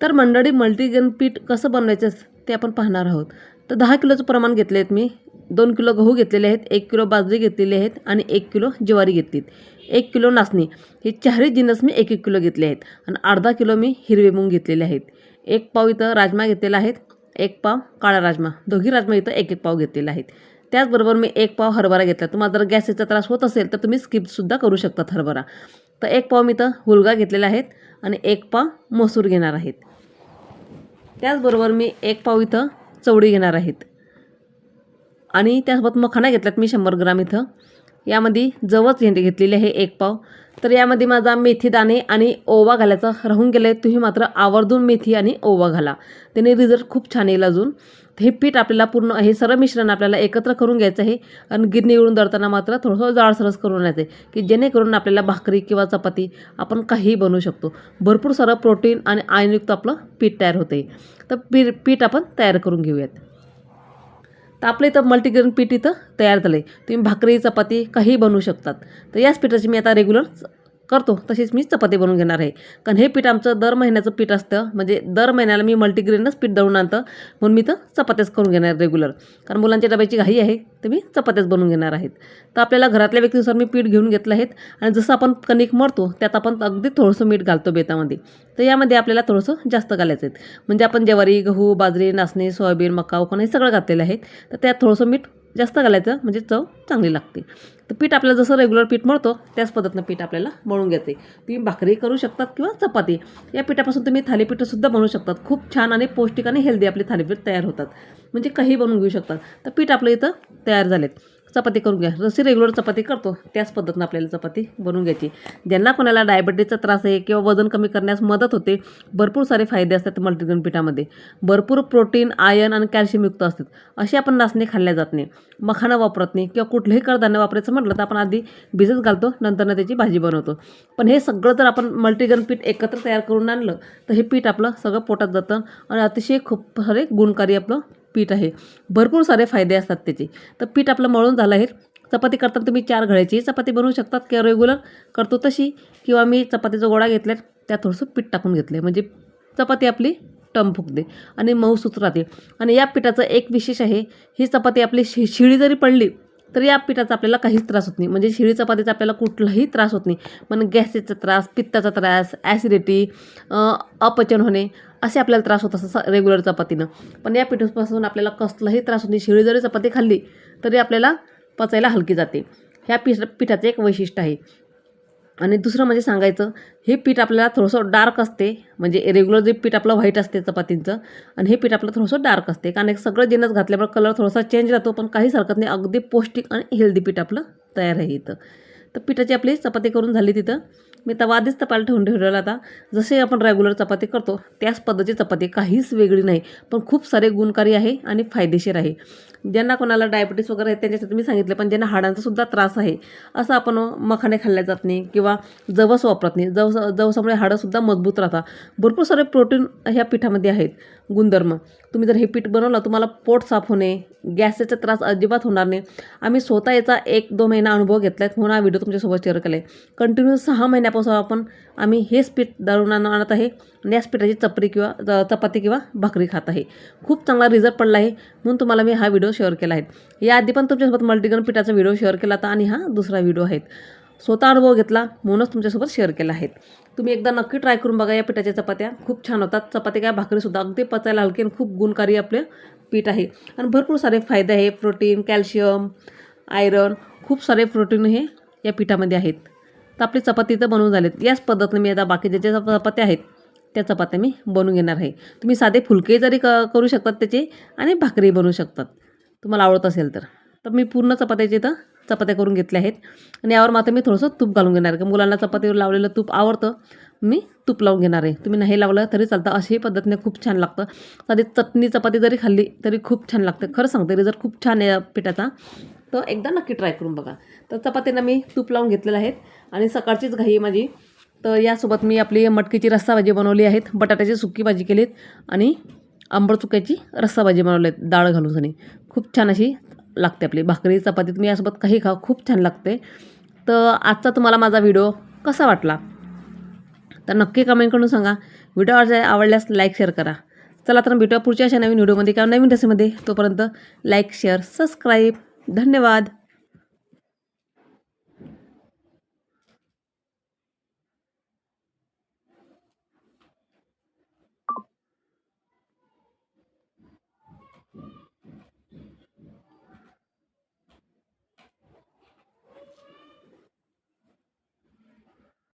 तर मंडळी मल्टीग्रेन पीठ कसं बनवायचं ते आपण पाहणार आहोत. तर दहा किलोचं प्रमाण घेतले आहेत मी. दोन किलो गहू घेतलेले आहेत एक किलो बाजरी घेतलेली आहेत आणि एक किलो ज्वारी घेतली एक किलो नाचणी हे चारही जिन्नस मी एक एक किलो घेतले आहेत. आणि अर्धा किलो मी हिरवे मूग घेतलेले आहेत. एक पाव इथं राजमा घेतलेला आहेत एक पाव काळा राजमा. दोघी राजमा इथं एक एक पाव घेतलेला आहेत. त्याचबरोबर मी एक पाव हरभरा घेतला. तुम्हाला जर गॅसचा त्रास होत असेल तर तुम्ही स्किपसुद्धा करू शकतात हरभरा. तर एक पाव मी इथं हुलगा घेतलेला आहेत आणि एक पाव मसूर घेणार आहेत. त्याचबरोबर मी एक पाव इथं चवडी घेणार आहेत. आणि त्यासोबत मखाना घेतल्यात मी शंभर ग्राम इथं. यामध्ये जवस घेंडे घेतलेले आहे एक पाव. तर यामध्ये माझा मेथी दाणे आणि ओवा घालायचा राहून गेले तुम्ही मात्र आवर्जून मेथी आणि ओवा घाला. त्याने रिझल्ट खूप छान येईल अजून. हे पीठ आपल्याला पूर्ण हे सर्व मिश्रण आपल्याला एकत्र करून घ्यायचं आहे आणि गिरणीवरून दळताना मात्र थोडंसं जाळसरस करून घ्यायचं आहे की जेणेकरून आपल्याला भाकरी किंवा चपाती आपण काहीही बनवू शकतो. भरपूर सारं प्रोटीन आणि आयनयुक्त आपलं पीठ तयार होतं आहे तर पी पीठ आपण तयार करून घेऊयात. तर आपलं इथं मल्टीग्रेन पीठ इथं तयार झालं आहे तुम्ही भाकरी चपाती काहीही बनवू शकतात. तर याच पिठाची मी आता रेग्युलर करतो तशीच मी चपाती बनवून घेणार आहे. कारण हे पीठ आमचं दर महिन्याचं पीठ असतं. म्हणजे दर महिन्याला मी मल्टीग्रेनच पीठ दळून आणतं. म्हणून मी तर चपात्याच करून घेणार रेग्युलर कारण मुलांच्या डब्याची घाई आहे तर मी चपात्याच बनवून घेणार आहेत. तर आपल्याला घरातल्या व्यक्तीनुसार मी पीठ घेऊन घेतलं आहेत. आणि जसं आपण कणिक मरतो त्यात आपण अगदी थोडंसं मीठ घालतो बेतामध्ये. तर यामध्ये आपल्याला थोडंसं जास्त घालायचं आहे म्हणजे आपण ज्वारी गहू बाजरी नाचणी सोयाबीन मका उकण हे सगळं घातलेलं आहे. तर त्यात थोडंसं मीठ जास्त घालायचं म्हणजे चव चांगली लागते. तर पीठ आपल्याला जसं रेग्युलर पीठ मळतो त्याच पद्धतीनं पीठ आपल्याला मळून घेते. तुम्ही भाकरी करू शकतात किंवा चपाती. या पिठापासून तुम्ही थालीपीठंसुद्धा बनवू शकतात. खूप छान आणि पौष्टिक आणि हेल्दी आपले थालीपीठ तयार होतात. म्हणजे काही बनवून घेऊ शकतात. तर पीठ आपलं इथं तयार झालेत. चपाती करून घ्या. जशी रेग्युलर चपाती करतो त्याच पद्धतीनं आपल्याला चपाती बनवून घ्यायची. ज्यांना कोणाला डायबिटीजचा त्रास आहे किंवा वजन कमी करण्यास मदत होते भरपूर सारे फायदे असतात मल्टीग्रेन पिठामध्ये. भरपूर प्रोटीन आयर्न आणि कॅल्शियमयुक्त असतात. अशी आपण नाचणे खाल्ल्या जात नाही. मखाणं वापरत नाही किंवा कुठलंही कडधान्य वापरायचं म्हटलं तर आपण आधी भिजत घालतो नंतरनं त्याची भाजी बनवतो. पण हे सगळं जर आपण मल्टीग्रेन पीठ एकत्र तयार करून आणलं तर हे पीठ आपलं सगळं पोटात जातं आणि अतिशय खूप सारे गुणकारी आपलं पीठ आहे. भरपूर सारे फायदे असतात त्याचे. तर पीठ आपलं मळून झालं आहे. चपाती करताना तुम्ही चार घड्याची चपाती बनवू शकतात किंवा रेग्युलर करतो तशी किंवा मी चपातीचा गोळा घेतल्या त्यात थोडंसं पीठ टाकून घेतलं म्हणजे चपाती आपली टम फुगते आणि मऊ सुत राहते. आणि या पिठाचं एक विशेष आहे ही चपाती आपली शि शिळी जरी पडली तर या पिठाचा आपल्याला काहीच त्रास होत नाही. म्हणजे शिळी चपातीचा आपल्याला कुठलाही त्रास होत नाही. पण गॅसेचा त्रास पित्ताचा त्रास ॲसिडिटी अपचन होणे असे आपल्याला त्रास होत असतात रेग्युलर चपातीनं. पण या पिठापासून आपल्याला कसलाही त्रास होत नाही. शिळी जरी चपाती खाल्ली तरी आपल्याला पचायला हलकी जाते. ह्या पिठ पिठाचं एक वैशिष्ट्य आहे. आणि दुसरं म्हणजे सांगायचं हे पीठ आपल्याला थोडंसं डार्क असते म्हणजे रेग्युलर जे पीठ आपलं व्हाईट असते चपातींचं आणि हे पीठ आपलं थोडंसं डार्क असते. कारण एक सगळं जिन्नस घातल्यामुळे कलर थोडासा चेंज राहतो पण काहीच हरकत नाही. अगदी पौष्टिक आणि हेल्दी पीठ आपलं तयार आहे इथं. तर पिठाची आपली चपाती करून झाली तिथं. मी तवा आधीच तपायला ठेवून ठेवलेला आता. जसे आपण रेग्युलर चपाती करतो त्याच पद्धतीची चपाती काहीच वेगळी नाही पण खूप सारे गुणकारी आहे आणि फायदेशीर आहे. ज्यांना कोणाला डायबिटीस वगैरे आहे त्यांच्यासाठी मी सांगितलं पण ज्यांना हाडांचा सुद्धा त्रास आहे असं आपण मखाने खाल्ल्या जात नाही किंवा जवस वापरत नाही. जवस जवसामुळे हाडंसुद्धा मजबूत राहतात. भरपूर सारे प्रोटीन ह्या पिठामध्ये आहेत. गुणधर्म. तुम्ही जर हे पीठ बनवलं तुम्हाला पोट साफ होणे गॅसचा त्रास अजिबात होणार नाही. आम्ही स्वतः याचा एक दोन महिना अनुभव घेतला आहे म्हणून हा व्हिडिओ तुमच्यासोबत शेअर केला आहे कंटिन्यू सहा महिन्यापासून आपण आम्ही हेच पीठ दळून आणत आहे. आणि याच पिठाची चपरी किंवा चपाती किंवा भाकरी खात आहे. खूप चांगला रिझल्ट पडला आहे. म्हणून तुम्हाला मी हा व्हिडिओ शेअर केला आहे. याआधी पण तुमच्यासोबत मल्टीग्रेन पिठाचा व्हिडिओ शेअर केला होता आणि हा दुसरा व्हिडिओ आहे. स्वतः अनुभव घेतला म्हणूनच तुमच्यासोबत शेअर केला आहे. तुम्ही एकदा नक्की ट्राय करून बघा या पिठाच्या चपात्या. खूप छान होतात. चपाती काय भाकरीसुद्धा अगदी पचायला हलकी आणि खूप गुणकारी आपले पीठ आहे. आणि भरपूर सारे फायदे आहे. प्रोटीन कॅल्शियम आयरन खूप सारे प्रोटीन हे या पिठामध्ये आहेत. तर आपली चपाती तर बनवून झालेत. याच पद्धतीने मी आता बाकीच्या ज्या चपात्या आहेत त्या चपात्या मी बनवून घेणार आहे. तुम्ही साधे फुलके जरी क करू शकतात त्याचे आणि भाकरी बनवू शकतात. तुम्हाला आवडत असेल तर. तर मी पूर्ण चपात्याचे इथं चपात्या करून घेतल्या आहेत. आणि यावर मात्र मी थोडंसं तूप घालून घेणार आहे. मुलांना चपातीवर लावलेलं तूप आवडतं. मी तूप लावून घेणार आहे. तुम्ही नाही लावलं तरी चालतं. अशाही पद्धतीने खूप छान लागतं. साधी चटणी चपाती जरी खाल्ली तरी खूप छान लागते. खरं सांगते रिझल्ट खूप छान आहे पिठाचा. तर एकदा नक्की ट्राय करून बघा. तर चपातीनं मी तूप लावून घेतलेलं आहेत आणि सकाळचीच घाई आहे माझी. तर यासोबत मी आपली मटकीची रस्सा भाजी बनवली आहेत. बटाट्याची सुकी भाजी केलीत आणि आंबट चुक्याची रस्सा भाजी बनवली आहेत. डाळ घालून सनी. खूप छान अशी लागते आपली. भाकरी चपाती तुम्ही यासोबत काही खा खूप छान लागते. तर आजचा तुम्हाला माझा व्हिडिओ कसा वाटला? तर नक्की कमेंट करून सांगा. व्हिडिओ आवडल्यास लाईक शेअर करा. चला तर भेटूया पुढच्या अशा नवीन व्हिडिओमध्ये किंवा नवीन रेसिपीमध्ये तोपर्यंत लाईक शेअर सबस्क्राईब धन्यवाद.